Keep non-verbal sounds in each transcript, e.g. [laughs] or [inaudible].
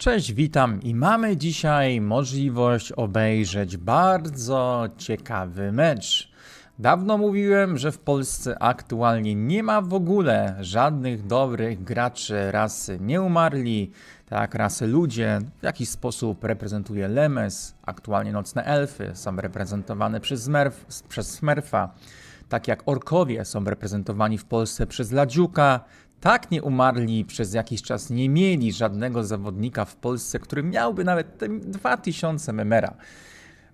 Cześć, witam i mamy dzisiaj możliwość obejrzeć bardzo ciekawy mecz. Dawno mówiłem, że w Polsce aktualnie nie ma w ogóle żadnych dobrych graczy rasy nieumarli, tak, rasy ludzie. W jakiś sposób reprezentuje Lemes, aktualnie nocne elfy są reprezentowane przez, Smurf, przez Smurfa. Tak jak orkowie są reprezentowani w Polsce przez Ladziuka, tak nie umarli przez jakiś czas nie mieli żadnego zawodnika w Polsce, który miałby nawet te 2000 memera.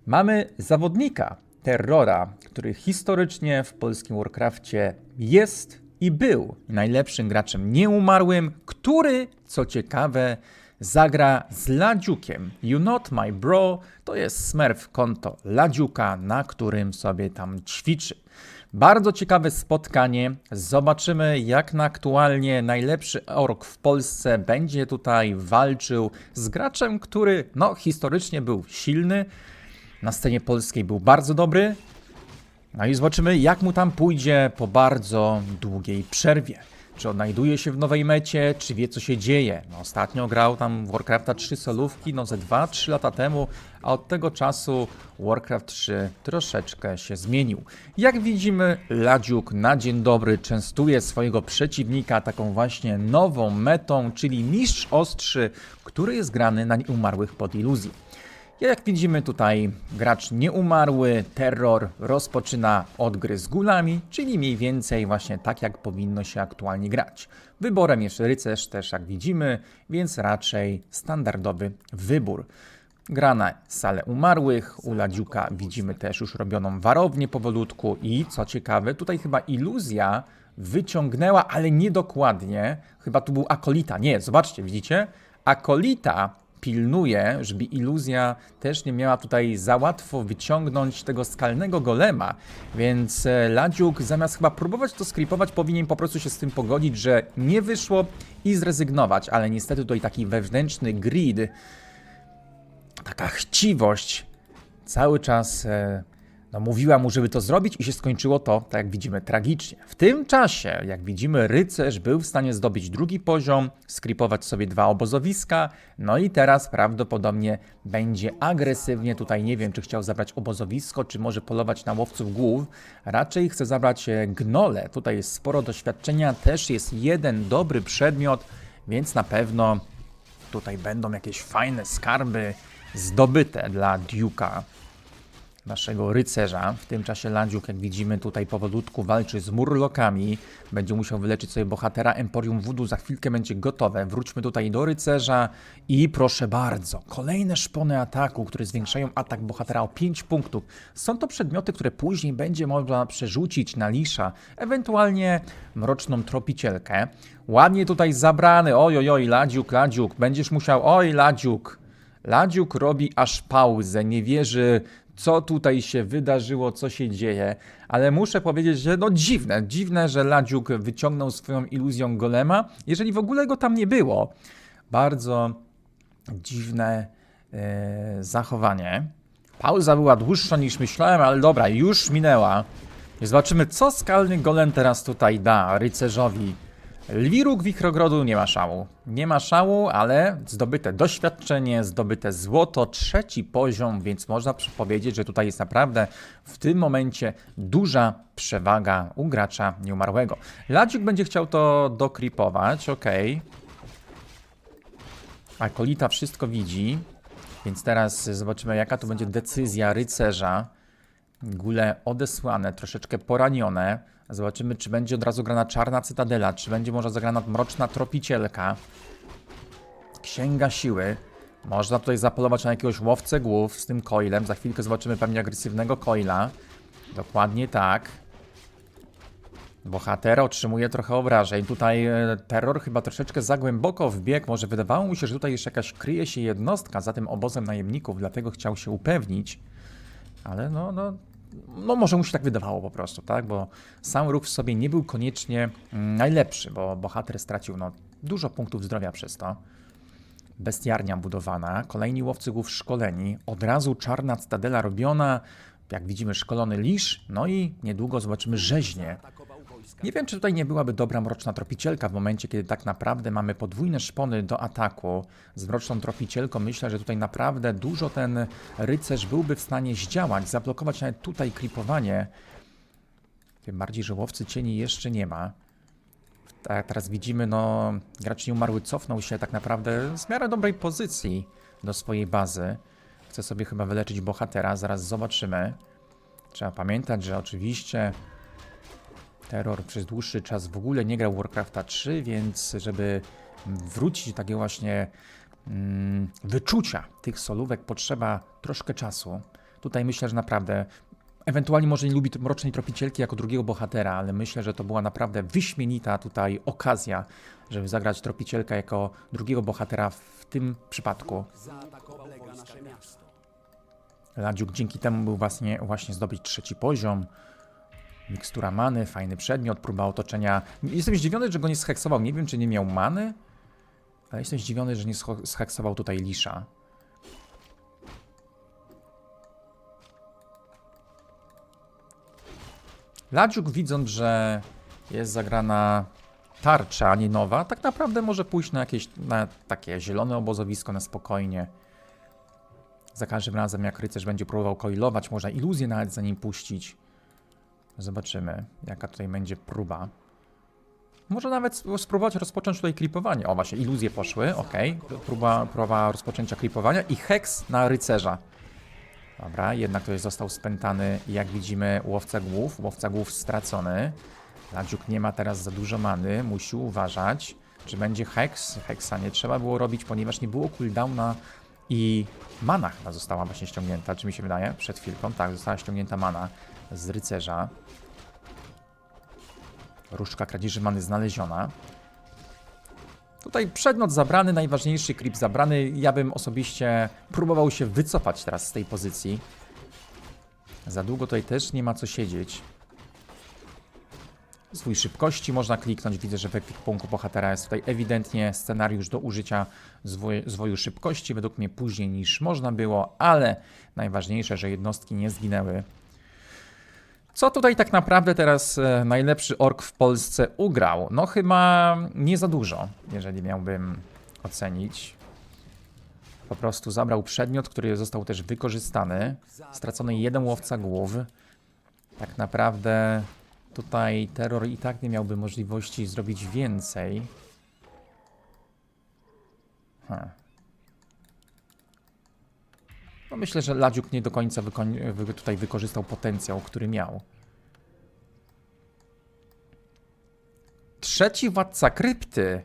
Mamy zawodnika, Terrora, który historycznie w polskim Warcrafcie jest i był najlepszym graczem nieumarłym, który, co ciekawe, zagra z Ladziukiem. You Not My Bro to jest smurf konto Ladziuka, na którym sobie tam ćwiczy. Bardzo ciekawe spotkanie. Zobaczymy, jak na aktualnie najlepszy ork w Polsce będzie tutaj walczył z graczem, który no, historycznie był silny. Na scenie polskiej był bardzo dobry. No i zobaczymy, jak mu tam pójdzie po bardzo długiej przerwie. Czy odnajduje się w nowej mecie, czy wie co się dzieje. No, ostatnio grał tam Warcrafta 3 solówki, no ze 2-3 lata temu, a od tego czasu Warcraft 3 troszeczkę się zmienił. Jak widzimy, Ladziuk na dzień dobry częstuje swojego przeciwnika taką właśnie nową metą, czyli Mistrz Ostrzy, który jest grany na nieumarłych pod iluzji. Jak widzimy tutaj, gracz nieumarły, terror rozpoczyna od gry z gulami, czyli mniej więcej właśnie tak, jak powinno się aktualnie grać. Wyborem jest rycerz też, jak widzimy, więc raczej standardowy wybór. Gra na salę umarłych, u Ladziuka widzimy też już robioną warownię powolutku i co ciekawe, tutaj chyba iluzja wyciągnęła, ale niedokładnie, chyba tu był akolita, nie, zobaczcie, widzicie? Akolita pilnuje, żeby iluzja też nie miała tutaj za łatwo wyciągnąć tego skalnego golema, więc e, Ladziuk zamiast chyba próbować to skripować, powinien po prostu się z tym pogodzić, że nie wyszło i zrezygnować, ale niestety tutaj taki wewnętrzny grid, taka chciwość cały czas e, no, mówiła mu, żeby to zrobić i się skończyło to, tak jak widzimy, tragicznie. W tym czasie, jak widzimy, rycerz był w stanie zdobyć drugi poziom, skripować sobie dwa obozowiska, no i teraz prawdopodobnie będzie agresywnie tutaj, nie wiem, czy chciał zabrać obozowisko, czy może polować na łowców głów. Raczej chce zabrać e, gnole. Tutaj jest sporo doświadczenia, też jest jeden dobry przedmiot, więc na pewno tutaj będą jakieś fajne skarby zdobyte dla Duke'a naszego rycerza. W tym czasie Landziuk, jak widzimy, tutaj powolutku walczy z murlokami. Będzie musiał wyleczyć sobie bohatera Emporium Voodoo. Za chwilkę będzie gotowe. Wróćmy tutaj do rycerza i proszę bardzo, kolejne szpony ataku, które zwiększają atak bohatera o 5 punktów. Są to przedmioty, które później będzie można przerzucić na lisza, ewentualnie mroczną tropicielkę. Ładnie tutaj zabrany. Oj, oj, oj, Ladziuk, Ladziuk, będziesz musiał, oj, Ladziuk. Ladziuk robi aż pauzę, nie wierzy, co tutaj się wydarzyło, co się dzieje, ale muszę powiedzieć, że no dziwne, dziwne, że Ladziuk wyciągnął swoją iluzją golema, jeżeli w ogóle go tam nie było. Bardzo dziwne e, zachowanie. Pauza była dłuższa niż myślałem, ale dobra, już minęła. Zobaczymy, co skalny golem teraz tutaj da rycerzowi. Lwiruk Wichrogrodu nie ma szału. Nie ma szału, ale zdobyte doświadczenie, zdobyte złoto, trzeci poziom, więc można powiedzieć, że tutaj jest naprawdę w tym momencie duża przewaga u gracza nieumarłego. Ladzik będzie chciał to dokripować, ok. Akolita wszystko widzi, więc teraz zobaczymy jaka tu będzie decyzja rycerza. Gule odesłane, troszeczkę poranione. Zobaczymy, czy będzie od razu grana czarna cytadela, czy będzie może zagrana mroczna tropicielka. Księga siły. Można tutaj zapolować na jakiegoś łowcę głów z tym coilem. Za chwilkę zobaczymy pewnie agresywnego coila. Dokładnie tak. Bohater otrzymuje trochę obrażeń. Tutaj e, terror chyba troszeczkę za głęboko wbiegł. Może wydawało mu się, że tutaj jeszcze jakaś kryje się jednostka za tym obozem najemników, dlatego chciał się upewnić. Ale no, no, no może mu się tak wydawało po prostu, tak? Bo sam ruch w sobie nie był koniecznie mm, najlepszy, bo bohater stracił no, dużo punktów zdrowia przez to. Bestiarnia budowana, kolejni łowcy głów szkoleni, od razu czarna cytadela robiona, jak widzimy szkolony lisz, no i niedługo zobaczymy rzeźnie. Nie wiem, czy tutaj nie byłaby dobra mroczna tropicielka w momencie, kiedy tak naprawdę mamy podwójne szpony do ataku z mroczną tropicielką. Myślę, że tutaj naprawdę dużo ten rycerz byłby w stanie zdziałać, zablokować nawet tutaj kripowanie. Tym bardziej, że łowcy cieni jeszcze nie ma. Tak, teraz widzimy, no, gracz nieumarły cofnął się tak naprawdę z miarę dobrej pozycji do swojej bazy. Chce sobie chyba wyleczyć bohatera, zaraz zobaczymy. Trzeba pamiętać, że oczywiście Terror przez dłuższy czas w ogóle nie grał Warcrafta 3, więc żeby wrócić do właśnie mm, wyczucia tych solówek potrzeba troszkę czasu. Tutaj myślę, że naprawdę Ewentualnie może nie lubi Mrocznej Tropicielki jako drugiego bohatera, ale myślę, że to była naprawdę wyśmienita tutaj okazja, żeby zagrać Tropicielkę jako drugiego bohatera w tym przypadku. Ladziuk dzięki temu był właśnie, właśnie zdobyć trzeci poziom. Mikstura many, fajny przedmiot, próba otoczenia. Jestem zdziwiony, że go nie scheksował. Nie wiem, czy nie miał many, ale jestem zdziwiony, że nie scheksował tutaj Lisza. Ladziuk widząc, że jest zagrana tarcza, a nie nowa, tak naprawdę może pójść na jakieś na takie zielone obozowisko na spokojnie. Za każdym razem, jak rycerz będzie próbował coilować, można iluzję nawet za nim puścić. Zobaczymy, jaka tutaj będzie próba. Może nawet sp- spróbować rozpocząć tutaj klipowanie. O, właśnie, iluzje poszły, ok. Próba, próba rozpoczęcia klipowania i heks na rycerza. Dobra, jednak tutaj został spętany, jak widzimy, łowca głów. Łowca głów stracony. Ladziuk nie ma teraz za dużo many, musi uważać. Czy będzie heks? Heksa nie trzeba było robić, ponieważ nie było cooldowna i mana chyba została właśnie ściągnięta, czy mi się wydaje? Przed chwilką, tak, została ściągnięta mana z rycerza. Różdżka kradzieży many znaleziona. Tutaj przedmiot zabrany, najważniejszy creep zabrany. Ja bym osobiście próbował się wycofać teraz z tej pozycji. Za długo tutaj też nie ma co siedzieć. Zwój szybkości można kliknąć. Widzę, że w ekwipunku bohatera jest tutaj ewidentnie scenariusz do użycia zwoj, zwoju szybkości. Według mnie później niż można było, ale najważniejsze, że jednostki nie zginęły. Co tutaj tak naprawdę teraz e, najlepszy ork w Polsce ugrał? No chyba nie za dużo, jeżeli miałbym ocenić. Po prostu zabrał przedmiot, który został też wykorzystany. Stracony jeden łowca głów. Tak naprawdę tutaj terror i tak nie miałby możliwości zrobić więcej. Ha. No myślę, że Ladziuk nie do końca tutaj wykorzystał potencjał, który miał. Trzeci władca krypty.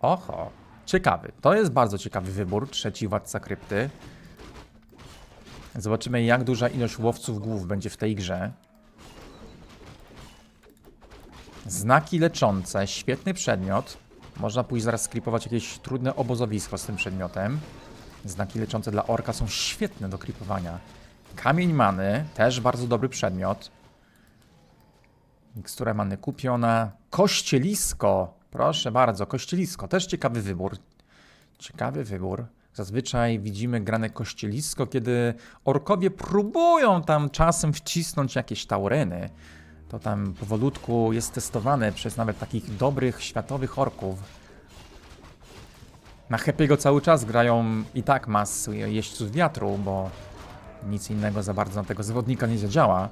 Oho, ciekawy. To jest bardzo ciekawy wybór. Trzeci władca krypty. Zobaczymy, jak duża ilość łowców głów będzie w tej grze. Znaki leczące, świetny przedmiot. Można pójść zaraz sklipować jakieś trudne obozowisko z tym przedmiotem. Znaki leczące dla orka są świetne do klipowania. Kamień many, też bardzo dobry przedmiot. Mikstura many kupiona. Kościelisko, proszę bardzo, kościelisko, też ciekawy wybór. Ciekawy wybór. Zazwyczaj widzimy grane kościelisko, kiedy orkowie próbują tam czasem wcisnąć jakieś taureny. To tam powolutku jest testowane przez nawet takich dobrych światowych orków. Na Happy'ego cały czas grają i tak mas jeźdźców wiatru, bo nic innego za bardzo na tego zawodnika nie zadziała.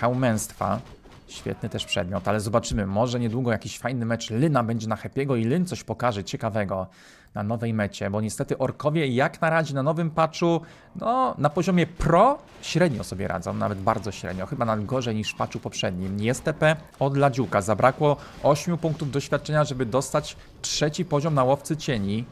Hełmęstwa. Świetny też przedmiot, ale zobaczymy. Może niedługo jakiś fajny mecz Lyna będzie na Happy'ego i Lyn coś pokaże ciekawego na nowej mecie, bo niestety orkowie jak na razie na nowym patchu, no na poziomie pro średnio sobie radzą, nawet bardzo średnio, chyba nawet gorzej niż w patchu poprzednim. Jest TP od Ladziuka, zabrakło 8 punktów doświadczenia, żeby dostać trzeci poziom na łowcy cieni.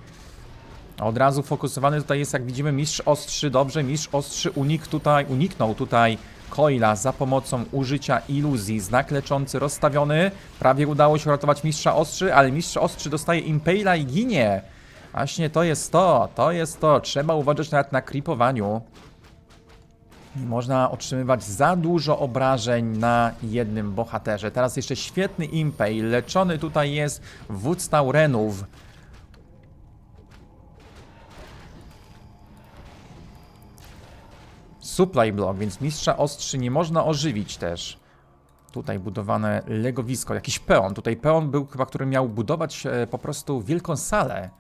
Od razu fokusowany tutaj jest, jak widzimy, mistrz ostrzy. Dobrze, mistrz ostrzy unik tutaj, uniknął tutaj Coila za pomocą użycia iluzji. Znak leczący rozstawiony. Prawie udało się uratować mistrza ostrzy, ale mistrz ostrzy dostaje impala i ginie. Właśnie to jest to, to jest to. Trzeba uważać nawet na creepowaniu. Nie można otrzymywać za dużo obrażeń na jednym bohaterze. Teraz jeszcze świetny impej. Leczony tutaj jest wódz Taurenów. Supply block, więc mistrza ostrzy nie można ożywić też. Tutaj budowane legowisko, jakiś peon. Tutaj peon był chyba, który miał budować e, po prostu wielką salę.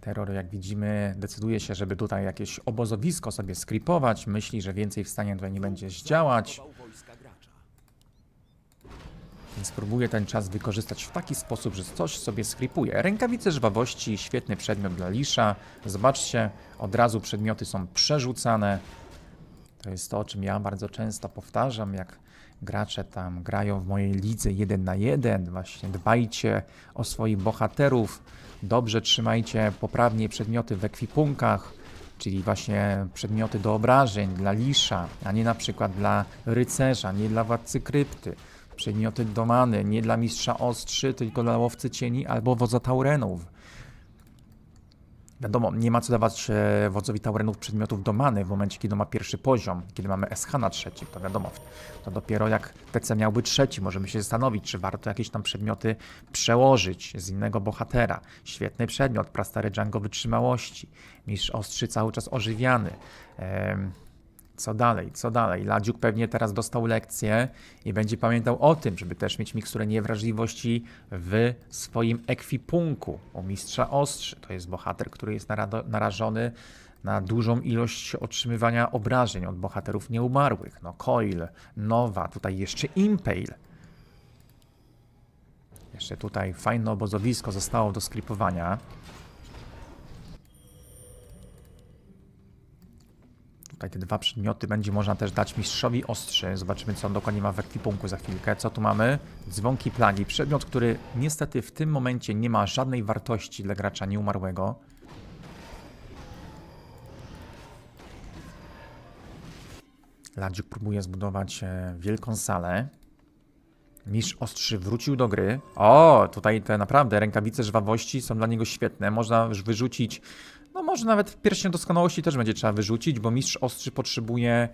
Terror, jak widzimy, decyduje się, żeby tutaj jakieś obozowisko sobie skripować. Myśli, że więcej w stanie tutaj nie będzie zdziałać. Więc próbuje ten czas wykorzystać w taki sposób, że coś sobie skripuje. Rękawice żwawości, świetny przedmiot dla Lisza. Zobaczcie, od razu przedmioty są przerzucane. To jest to, o czym ja bardzo często powtarzam, jak gracze tam grają w mojej lidze jeden na jeden. Właśnie dbajcie o swoich bohaterów, dobrze trzymajcie poprawnie przedmioty w ekwipunkach, czyli właśnie przedmioty do obrażeń dla Lisza, a nie na przykład dla rycerza, nie dla władcy krypty. Przedmioty do many, nie dla mistrza ostrzy, tylko dla łowcy cieni albo wodza taurenów. Wiadomo, nie ma co dawać e, wodzowi taurenów przedmiotów do many w momencie, kiedy ma pierwszy poziom, kiedy mamy SH na trzeci, to wiadomo, to dopiero jak TC miałby trzeci, możemy się zastanowić, czy warto jakieś tam przedmioty przełożyć z innego bohatera. Świetny przedmiot, prastary Django wytrzymałości, mistrz ostrzy cały czas ożywiany. Em, co dalej, co dalej? Ladziuk pewnie teraz dostał lekcję i będzie pamiętał o tym, żeby też mieć miksturę niewrażliwości w swoim ekwipunku. U mistrza ostrzy to jest bohater, który jest narażony na dużą ilość otrzymywania obrażeń od bohaterów nieumarłych. No Coil, Nowa, tutaj jeszcze Impale. Jeszcze tutaj fajne obozowisko zostało do sklipowania. Tutaj te dwa przedmioty będzie można też dać mistrzowi ostrzy. Zobaczymy, co on dokładnie ma w ekwipunku za chwilkę. Co tu mamy? Dzwonki plagi. Przedmiot, który niestety w tym momencie nie ma żadnej wartości dla gracza nieumarłego. Ladziuk próbuje zbudować e, wielką salę. Mistrz ostrzy wrócił do gry. O, tutaj te naprawdę rękawice żwawości są dla niego świetne. Można już wyrzucić no może nawet pierścień doskonałości też będzie trzeba wyrzucić, bo mistrz ostrzy potrzebuje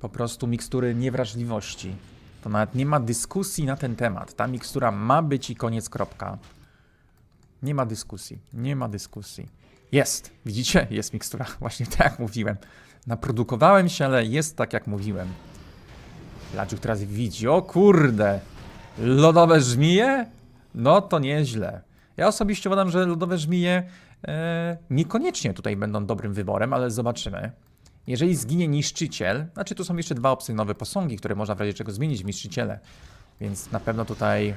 po prostu mikstury niewrażliwości. To nawet nie ma dyskusji na ten temat. Ta mikstura ma być i koniec, kropka. Nie ma dyskusji. Nie ma dyskusji. Jest. Widzicie? Jest mikstura. [laughs] Właśnie tak jak mówiłem. Naprodukowałem się, ale jest tak jak mówiłem. Ladziuk teraz widzi. O kurde! Lodowe żmije? No to nieźle. Ja osobiście uważam, że lodowe żmije niekoniecznie tutaj będą dobrym wyborem, ale zobaczymy. Jeżeli zginie niszczyciel, znaczy tu są jeszcze dwa opcjonowe posągi, które można w razie czego zmienić w niszczyciele, więc na pewno tutaj e,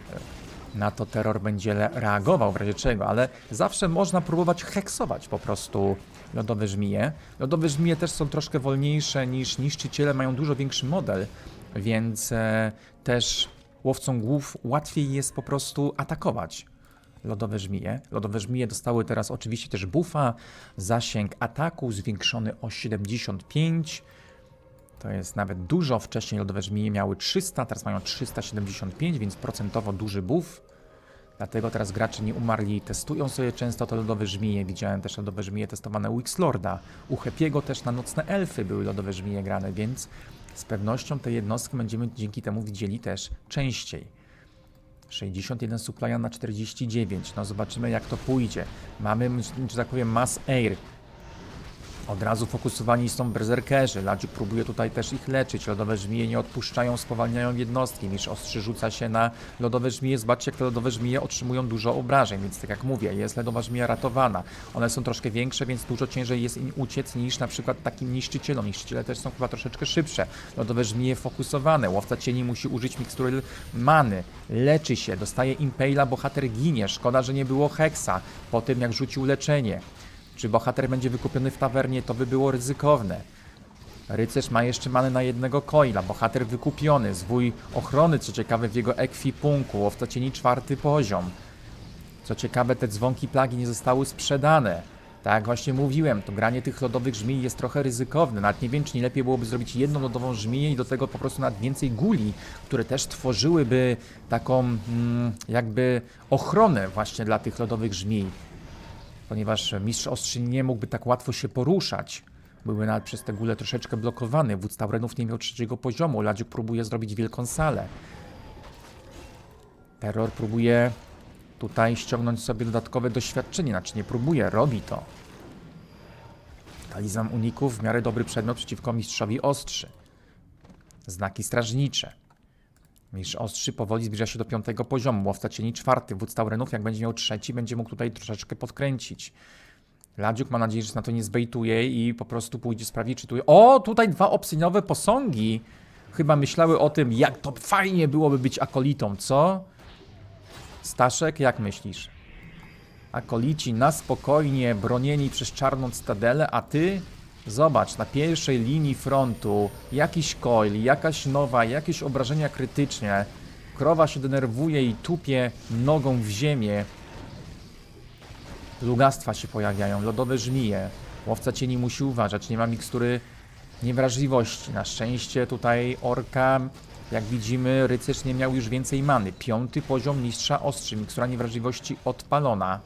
na to terror będzie reagował w razie czego, ale zawsze można próbować heksować po prostu lodowe żmije. Lodowe żmije też są troszkę wolniejsze niż niszczyciele, mają dużo większy model, więc e, też łowcom głów łatwiej jest po prostu atakować lodowe żmije. Lodowe żmije dostały teraz oczywiście też buffa, zasięg ataku zwiększony o 75. To jest nawet dużo. Wcześniej lodowe żmije miały 300, teraz mają 375, więc procentowo duży buff. Dlatego teraz gracze nie umarli testują sobie często te lodowe żmije. Widziałem też lodowe żmije testowane u X-Lorda. U Hepiego też na nocne elfy były lodowe żmije grane, więc z pewnością te jednostki będziemy dzięki temu widzieli też częściej. 61 supplya na 49. No zobaczymy jak to pójdzie. Mamy, że tak powiem, mass air. Od razu fokusowani są berserkerzy. Ladziuk próbuje tutaj też ich leczyć. Lodowe żmije nie odpuszczają, spowalniają jednostki. Niż ostrzy rzuca się na lodowe żmije. Zobaczcie, jak te lodowe żmije otrzymują dużo obrażeń. Więc tak jak mówię, jest lodowa żmija ratowana. One są troszkę większe, więc dużo ciężej jest im uciec niż na przykład takim niszczycielom. Niszczyciele też są chyba troszeczkę szybsze. Lodowe żmije fokusowane. Łowca cieni musi użyć mikstury many. Leczy się, dostaje impala, bohater ginie. Szkoda, że nie było heksa po tym, jak rzucił leczenie. Czy bohater będzie wykupiony w tawernie, to by było ryzykowne. Rycerz ma jeszcze manę na jednego coila, bohater wykupiony, zwój ochrony, co ciekawe w jego ekwipunku, łowca cieni czwarty poziom. Co ciekawe, te dzwonki plagi nie zostały sprzedane. Tak jak właśnie mówiłem, to granie tych lodowych żmij jest trochę ryzykowne. Nawet nie wiem, czy nie lepiej byłoby zrobić jedną lodową żmiję i do tego po prostu nawet więcej guli, które też tworzyłyby taką mm, jakby ochronę właśnie dla tych lodowych żmij ponieważ mistrz ostrzy nie mógłby tak łatwo się poruszać. Były nawet przez te góle troszeczkę blokowane. Wódz Taurenów nie miał trzeciego poziomu. Ladziuk próbuje zrobić wielką salę. Terror próbuje tutaj ściągnąć sobie dodatkowe doświadczenie. Znaczy nie próbuje, robi to. Talizman uników w miarę dobry przedmiot przeciwko mistrzowi ostrzy. Znaki strażnicze. Mistrz Ostrzy powoli zbliża się do piątego poziomu. Łowca cieni czwarty. Wódz Taurenów, jak będzie miał trzeci, będzie mógł tutaj troszeczkę podkręcić. Ladziuk ma nadzieję, że na to nie zbejtuje i po prostu pójdzie sprawdzić, czy tu... O, tutaj dwa obsydianowe posągi! Chyba myślały o tym, jak to fajnie byłoby być akolitą, co? Staszek, jak myślisz? Akolici na spokojnie bronieni przez czarną cytadelę, a ty? Zobacz, na pierwszej linii frontu jakiś coil, jakaś nowa, jakieś obrażenia krytyczne. Krowa się denerwuje i tupie nogą w ziemię. Lugastwa się pojawiają, lodowe żmije. Łowca cieni musi uważać, nie ma mikstury niewrażliwości. Na szczęście tutaj orka, jak widzimy, rycerz nie miał już więcej many. Piąty poziom mistrza ostrzy, mikstura niewrażliwości odpalona.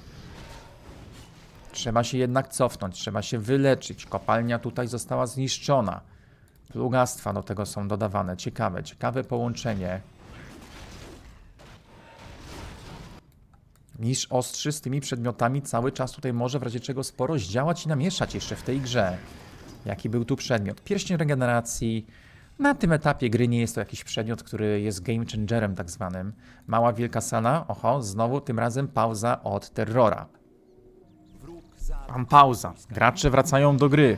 Trzeba się jednak cofnąć, trzeba się wyleczyć. Kopalnia tutaj została zniszczona. Plugastwa do tego są dodawane. Ciekawe, ciekawe połączenie. Mistrz ostrzy z tymi przedmiotami cały czas tutaj może w razie czego sporo zdziałać i namieszać jeszcze w tej grze. Jaki był tu przedmiot? Pierścień regeneracji. Na tym etapie gry nie jest to jakiś przedmiot, który jest game changerem tak zwanym. Mała wielka sala. Oho, znowu tym razem pauza od terrora. Mam pauza. Gracze wracają do gry.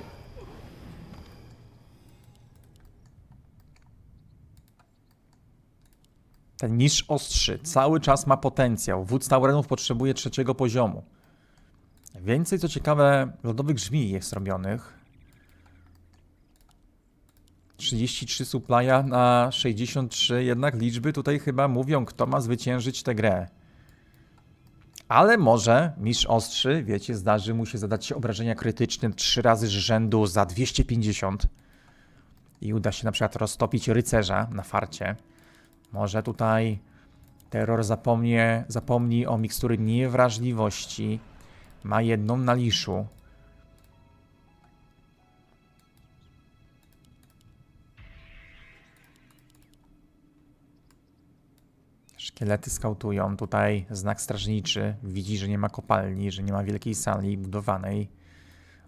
Ten mistrz ostrzy cały czas ma potencjał. Wódz Taurenów potrzebuje trzeciego poziomu. Więcej co ciekawe lodowych żmi jest robionych. 33 supplya na 63, jednak liczby tutaj chyba mówią, kto ma zwyciężyć tę grę. Ale może mistrz ostrzy, wiecie, zdarzy mu się zadać się obrażenia krytyczne trzy razy z rzędu za 250 i uda się na przykład roztopić rycerza na farcie. Może tutaj terror zapomnie, zapomni o mikstury niewrażliwości. Ma jedną na liszu. Szkielety skautują. Tutaj znak strażniczy. Widzi, że nie ma kopalni, że nie ma wielkiej sali budowanej.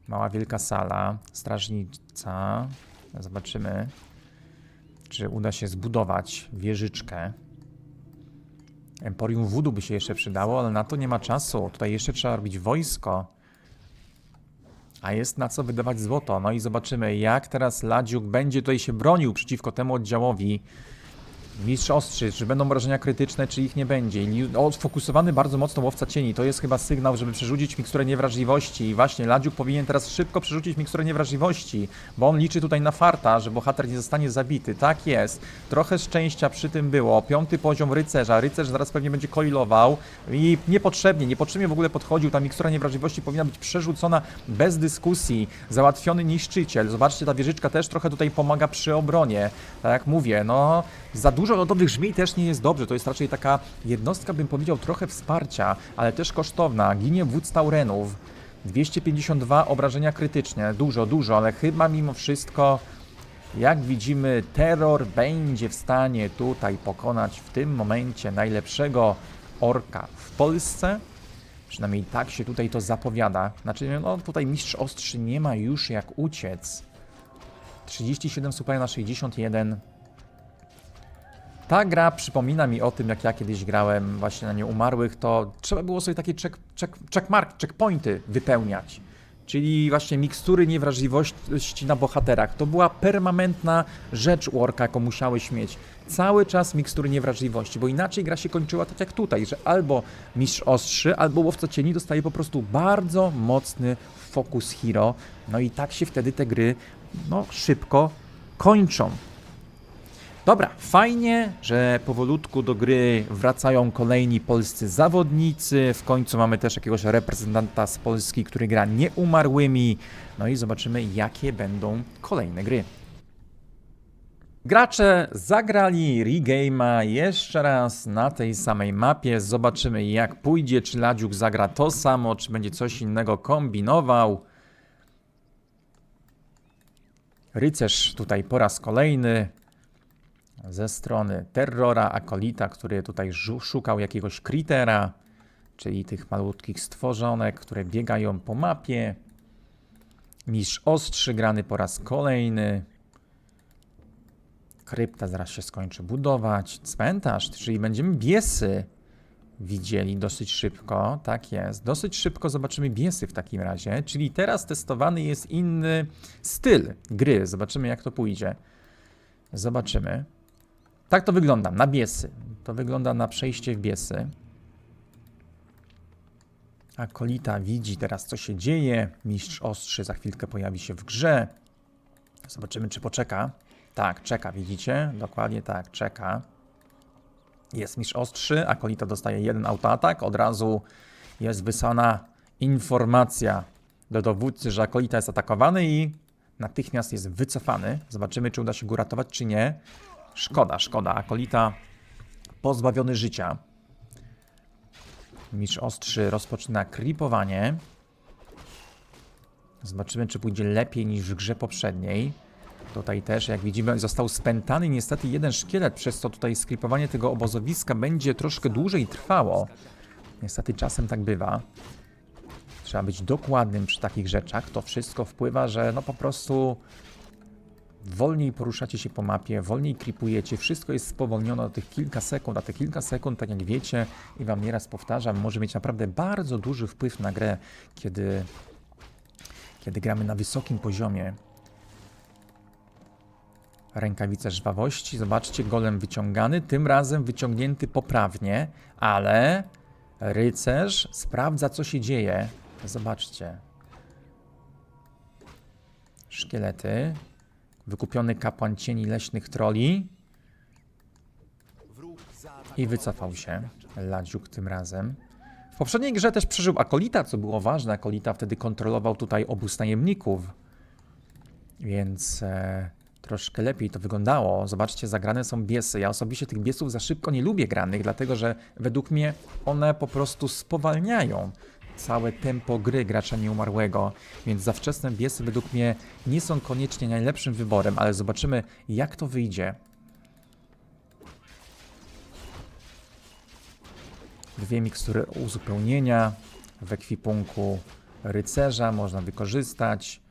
Mała wielka sala. Strażnica. Zobaczymy, czy uda się zbudować wieżyczkę. Emporium Voodoo by się jeszcze przydało, ale na to nie ma czasu. Tutaj jeszcze trzeba robić wojsko. A jest na co wydawać złoto. No i zobaczymy, jak teraz Ladziuk będzie tutaj się bronił przeciwko temu oddziałowi. Mistrz ostrzy, czy będą wrażenia krytyczne, czy ich nie będzie. I o, Sfokusowany bardzo mocno łowca cieni. To jest chyba sygnał, żeby przerzucić miksturę niewrażliwości. I właśnie Ladziuk powinien teraz szybko przerzucić miksturę niewrażliwości, bo on liczy tutaj na farta, że bohater nie zostanie zabity. Tak jest. Trochę szczęścia przy tym było. Piąty poziom rycerza. Rycerz zaraz pewnie będzie koilował i niepotrzebnie, niepotrzebnie w ogóle podchodził. Ta mikstura niewrażliwości powinna być przerzucona bez dyskusji. Załatwiony niszczyciel. Zobaczcie, ta wieżyczka też trochę tutaj pomaga przy obronie. Tak jak mówię, no za dużo lodowych żmij też nie jest dobrze. To jest raczej taka jednostka, bym powiedział, trochę wsparcia, ale też kosztowna. Ginie wódz Taurenów. 252 obrażenia krytyczne. Dużo, dużo, ale chyba mimo wszystko, jak widzimy, terror będzie w stanie tutaj pokonać w tym momencie najlepszego orka w Polsce. Przynajmniej tak się tutaj to zapowiada. Znaczy, no tutaj mistrz ostrzy nie ma już jak uciec. 37 super na 61. Ta gra przypomina mi o tym, jak ja kiedyś grałem właśnie na nieumarłych, to trzeba było sobie takie check, check, checkmark, checkpointy wypełniać. Czyli właśnie mikstury niewrażliwości na bohaterach. To była permanentna rzecz u orka, jaką musiałeś mieć. Cały czas mikstury niewrażliwości, bo inaczej gra się kończyła tak jak tutaj, że albo mistrz ostrzy, albo łowca cieni dostaje po prostu bardzo mocny focus hero. No i tak się wtedy te gry no, szybko kończą. Dobra, fajnie, że powolutku do gry wracają kolejni polscy zawodnicy. W końcu mamy też jakiegoś reprezentanta z Polski, który gra nieumarłymi. No i zobaczymy, jakie będą kolejne gry. Gracze zagrali regame'a jeszcze raz na tej samej mapie. Zobaczymy, jak pójdzie. Czy Ladziuk zagra to samo, czy będzie coś innego kombinował. Rycerz tutaj po raz kolejny ze strony Terrora, Akolita, który tutaj szukał jakiegoś kritera, czyli tych malutkich stworzonek, które biegają po mapie. Mistrz Ostrzy grany po raz kolejny. Krypta zaraz się skończy budować. Cmentarz, czyli będziemy biesy widzieli dosyć szybko. Tak jest. Dosyć szybko zobaczymy biesy w takim razie. Czyli teraz testowany jest inny styl gry. Zobaczymy, jak to pójdzie. Zobaczymy. Tak to wygląda na biesy. To wygląda na przejście w biesy. Akolita widzi teraz, co się dzieje. Mistrz ostrzy za chwilkę pojawi się w grze. Zobaczymy, czy poczeka. Tak, czeka, widzicie? Dokładnie tak, czeka. Jest mistrz ostrzy, Akolita dostaje jeden autoatak. Od razu jest wysłana informacja do dowódcy, że Akolita jest atakowany i natychmiast jest wycofany. Zobaczymy, czy uda się go ratować, czy nie. Szkoda, szkoda. Akolita pozbawiony życia. Mistrz ostrzy rozpoczyna kripowanie. Zobaczymy, czy pójdzie lepiej niż w grze poprzedniej. Tutaj też, jak widzimy, został spętany niestety jeden szkielet, przez co tutaj sklipowanie tego obozowiska będzie troszkę dłużej trwało. Niestety czasem tak bywa. Trzeba być dokładnym przy takich rzeczach. To wszystko wpływa, że no po prostu wolniej poruszacie się po mapie, wolniej creepujecie, wszystko jest spowolnione o tych kilka sekund, a te kilka sekund, tak jak wiecie i wam nieraz powtarzam, może mieć naprawdę bardzo duży wpływ na grę, kiedy, kiedy gramy na wysokim poziomie. Rękawice żwawości, zobaczcie, golem wyciągany, tym razem wyciągnięty poprawnie, ale rycerz sprawdza, co się dzieje. Zobaczcie. Szkielety. Wykupiony kapłan cieni leśnych troli. I wycofał się. Ladziuk tym razem. W poprzedniej grze też przeżył Akolita, co było ważne. Akolita wtedy kontrolował tutaj obóz najemników. Więc e, troszkę lepiej to wyglądało. Zobaczcie, zagrane są biesy. Ja osobiście tych biesów za szybko nie lubię granych, dlatego że według mnie one po prostu spowalniają całe tempo gry gracza nieumarłego, więc za wczesne biesy według mnie nie są koniecznie najlepszym wyborem, ale zobaczymy jak to wyjdzie. Dwie mikstury uzupełnienia w ekwipunku rycerza można wykorzystać.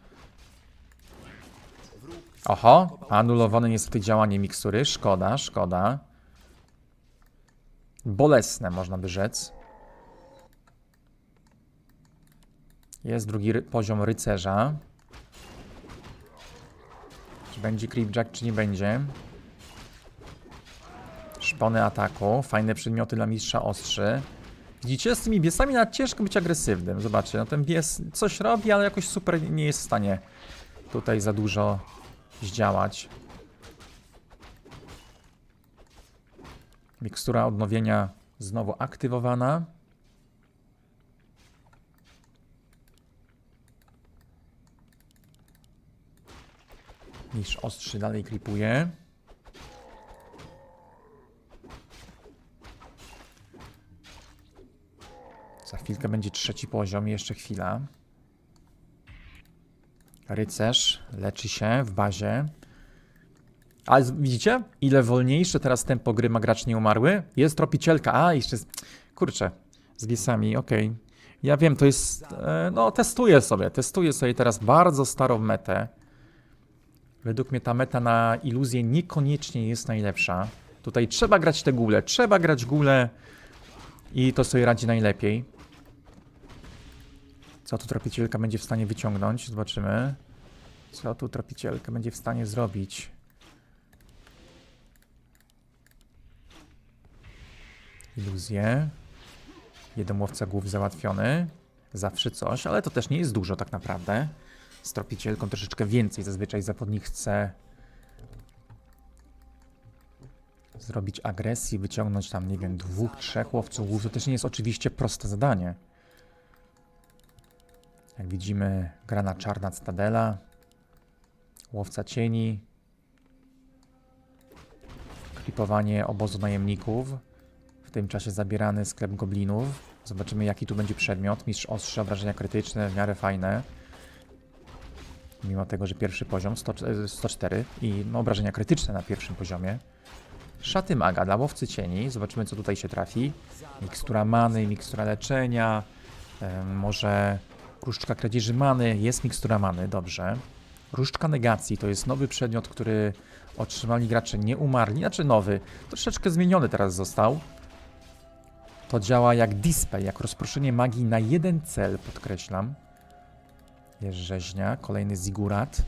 Oho, anulowane niestety działanie mikstury. Szkoda, szkoda. Bolesne, można by rzec. Jest drugi ry poziom rycerza. Czy będzie creepjack, czy nie będzie? Szpony ataku. Fajne przedmioty dla mistrza ostrzy. Widzicie, z tymi biesami nawet ciężko być agresywnym. Zobaczcie, no ten bies coś robi, ale jakoś super nie jest w stanie tutaj za dużo zdziałać. Mikstura odnowienia znowu aktywowana. Mistrz ostrzy dalej klipuje. Za chwilkę będzie trzeci poziom, jeszcze chwila. Rycerz leczy się w bazie. Ale widzicie, ile wolniejsze teraz tempo gry ma gracz nieumarły? Jest tropicielka. A, jeszcze. z- Kurczę, z biesami, okej. Ja wiem, to jest. E, no, testuję sobie. Testuję sobie teraz bardzo starą metę. Według mnie ta meta na iluzję niekoniecznie jest najlepsza. Tutaj trzeba grać te gule, trzeba grać gule i to sobie radzi najlepiej. Co tu tropicielka będzie w stanie wyciągnąć? Zobaczymy. Co tu tropicielka będzie w stanie zrobić? Iluzję. Jeden głów załatwiony. Zawsze coś, ale to też nie jest dużo tak naprawdę. Z tropicielką troszeczkę więcej. Zazwyczaj zawodnik chce zrobić agresję, wyciągnąć tam, nie wiem, dwóch, trzech łowców. To też nie jest oczywiście proste zadanie. Jak widzimy, grana czarna Stadela, łowca cieni, klipowanie obozu najemników, w tym czasie zabierany sklep goblinów. Zobaczymy, jaki tu będzie przedmiot. Mistrz ostrze, obrażenia krytyczne, w miarę fajne. Mimo tego, że pierwszy poziom 100, e, 104 i no, obrażenia krytyczne na pierwszym poziomie. Szaty maga dla łowcy cieni. Zobaczymy, co tutaj się trafi. Mikstura many, mikstura leczenia. em, może kruszczka kradzieży many. Jest mikstura many, dobrze. Różdżka negacji to jest nowy przedmiot, który otrzymali gracze nie umarli, znaczy nowy, troszeczkę zmieniony teraz został. To działa jak dispel, jak rozproszenie magii na jeden cel, podkreślam. Jest rzeźnia, kolejny zigurat.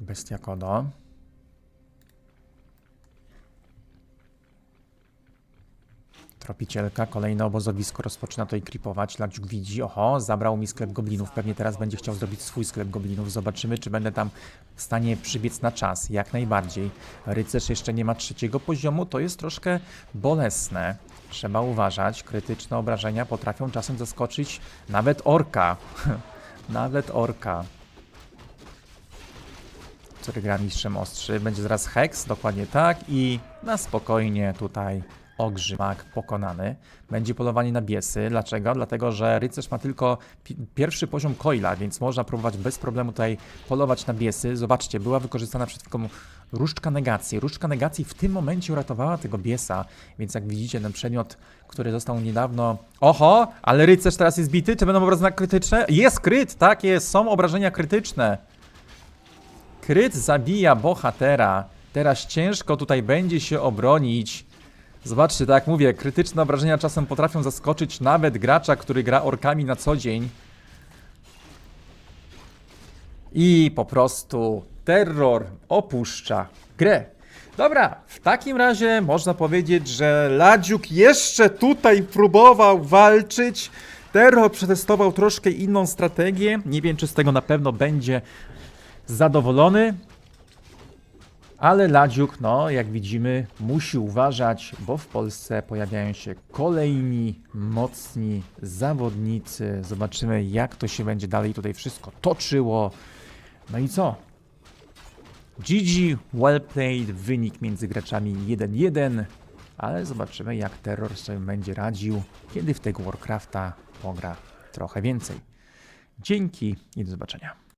Bestia Kodo. Tropicielka, kolejne obozowisko rozpoczyna to i kripować. Laciuk widzi, oho, zabrał mi sklep goblinów. Pewnie teraz będzie chciał zrobić swój sklep goblinów. Zobaczymy, czy będę tam w stanie przybiec na czas. Jak najbardziej. Rycerz jeszcze nie ma trzeciego poziomu, to jest troszkę bolesne. Trzeba uważać. Krytyczne obrażenia potrafią czasem zaskoczyć nawet orka. [laughs] nawet orka. Który gra mistrzem ostrzy. Będzie zaraz Hex, dokładnie tak. I na spokojnie tutaj Ogrzymak pokonany. Będzie polowanie na biesy. Dlaczego? Dlatego, że rycerz ma tylko pi- pierwszy poziom coila, więc można próbować bez problemu tutaj polować na biesy. Zobaczcie, była wykorzystana przed chwilą różdżka negacji. Różdżka negacji w tym momencie uratowała tego biesa, więc jak widzicie, ten przedmiot, który został niedawno... Oho, ale rycerz teraz jest bity? Czy będą obrażenia krytyczne? Jest kryt, tak jest, są obrażenia krytyczne. Kryt zabija bohatera. Teraz ciężko tutaj będzie się obronić. Zobaczcie, tak jak mówię, krytyczne obrażenia czasem potrafią zaskoczyć nawet gracza, który gra orkami na co dzień. I po prostu terror opuszcza grę. Dobra, w takim razie można powiedzieć, że Ladziuk jeszcze tutaj próbował walczyć. Terror przetestował troszkę inną strategię. Nie wiem, czy z tego na pewno będzie zadowolony. Ale Ladziuk, no jak widzimy, musi uważać, bo w Polsce pojawiają się kolejni mocni zawodnicy. Zobaczymy, jak to się będzie dalej tutaj wszystko toczyło. No i co? GG, well played, wynik między graczami 1-1, ale zobaczymy, jak Terror sobie będzie radził, kiedy w tego Warcrafta pogra trochę więcej. Dzięki i do zobaczenia.